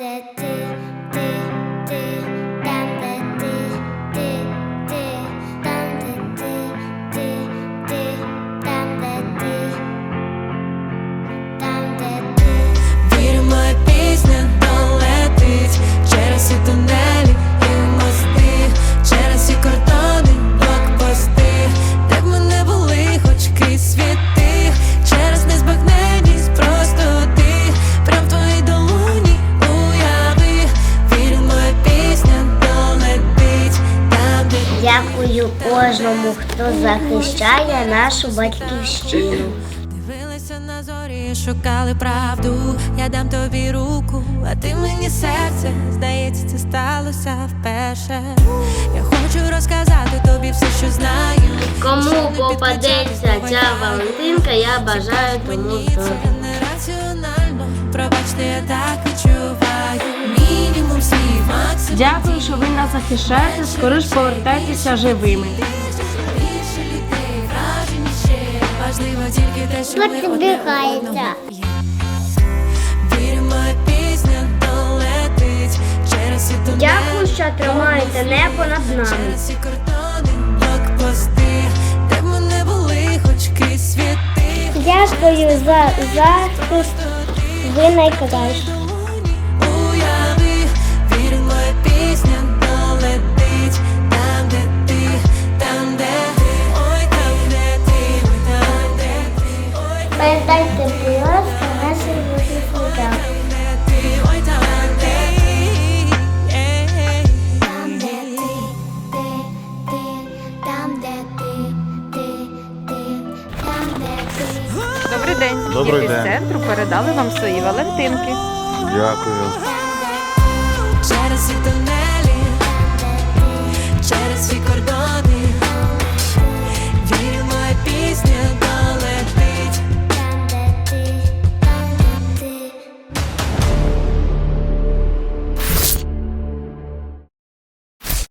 де ти, Дякую кожному, хто захищає нашу батьківщину. Дивилися на зорі, шукали правду. Я дам тобі руку, а ти мені серце. Здається, це сталося вперше. Я хочу розказати тобі все, що знаю. Кому попадеться ця Валентинка, я бажаю тому Мені Дякую, що ви нас захищаєте. Скоріш повертайтеся живими. Дякую, що тримаєте небо над нами. Через всі кордони, блокпости, де б ми не були, хоч світи. Дякую за захист. Ви найкращі. Ти, ти, там, де ти. Добрий день. Добрий Діти з день. центру передали вам свої Валентинки. Дякую.